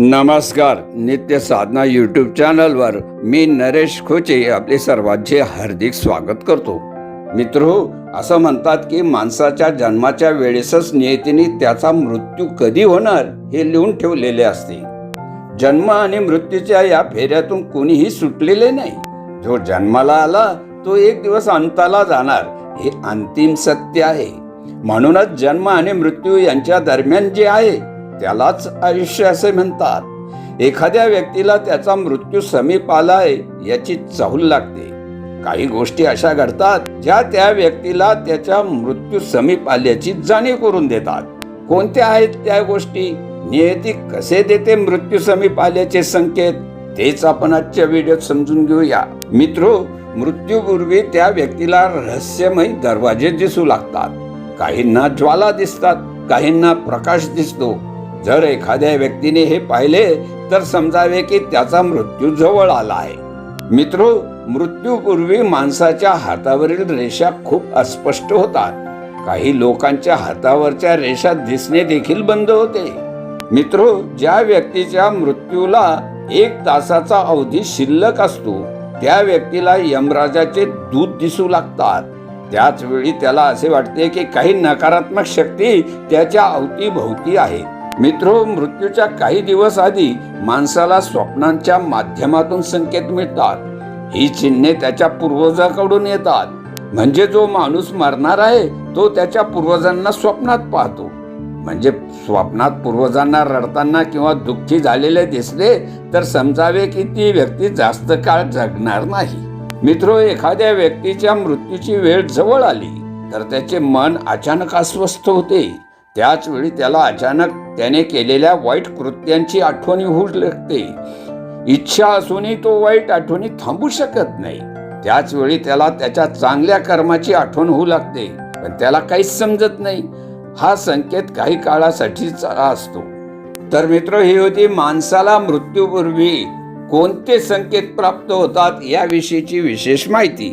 नमस्कार नित्य साधना यूट्यूब चॅनलवर मी नरेश खोचे आपले सर्वांचे हार्दिक स्वागत करतो. मित्र असं म्हणतात की माणसाच्या जन्माच्या वेळेसच नियतीने त्याचा मृत्यू कधी होणार हे लिहून ठेवलेले असते. जन्म आणि मृत्यूच्या या फेऱ्यातून कोणीही सुटलेले नाही. जो जन्माला आला तो एक दिवस अंताला जाणार हे अंतिम सत्य आहे. म्हणूनच जन्म आणि मृत्यू यांच्या दरम्यान जे आहे त्यालाच आयुष्य असे म्हणतात. एखाद्या व्यक्तीला त्याचा मृत्यू समीप आलाय याची चाहूल लागते. काही गोष्टी अशा घडतात ज्या त्या व्यक्तीला त्याच्या मृत्यू समीप आल्याची जाणीव करून देतात. कोणत्या आहेत त्या गोष्टी? नियती कसे देते मृत्यू समीप आल्याचे संकेत? तेच आपण आजच्या व्हिडिओत समजून घेऊया. मित्रो मृत्यूपूर्वी त्या व्यक्तीला रहस्यमय दरवाजे दिसू लागतात. काहींना ज्वाला दिसतात काहींना प्रकाश दिसतो. जर एखाद्या व्यक्तीने हे पाहिले तर समजावे की त्याचा मृत्यू जवळ आला आहे. मित्रो मृत्यूपूर्वी माणसाच्या हातावरील रेषा खूप अस्पष्ट होतात. काही लोकांच्या हातावरच्या रेषा दिसणे देखील बंद होते. मित्र ज्या व्यक्तीच्या मृत्यूला एक तासाचा अवधी शिल्लक असतो त्या व्यक्तीला यमराजाचे दूध दिसू लागतात. त्याच वेळी त्याला असे वाटते की काही नकारात्मक शक्ती त्याच्या अवतीभोवती आहेत मित्रो मृत्यूच्या काही दिवस आधी माणसाला स्वप्नांच्या माध्यमातून संकेत मिळतात. ही चिन्हे त्याच्या पूर्वजाकडून येतात. म्हणजे जो माणूस मरणार आहे तो त्याच्या पूर्वजांना स्वप्नात पाहतो. म्हणजे स्वप्नात पूर्वजांना रडताना किंवा दुःखी झालेले दिसले तर समजावे की ती व्यक्ती जास्त काळ जगणार नाही. मित्रो एखाद्या व्यक्तीच्या मृत्यूची वेळ जवळ आली तर त्याचे मन अचानक अस्वस्थ होते. त्याच वेळी त्याला अचानक त्याने केलेल्या वाईट कृत्यांची आठवणी होऊ लागते. इच्छा असूनही तो वाईट आठवणी थांबू शकत नाही. त्याच वेळी त्याला त्याच्या चांगल्या कर्माची आठवण होऊ लागते पण त्याला काहीच समजत नाही. हा संकेत काही काळासाठीच असतो. तर मित्र ही होती माणसाला मृत्यूपूर्वी कोणते संकेत प्राप्त होतात याविषयीची विशेष माहिती.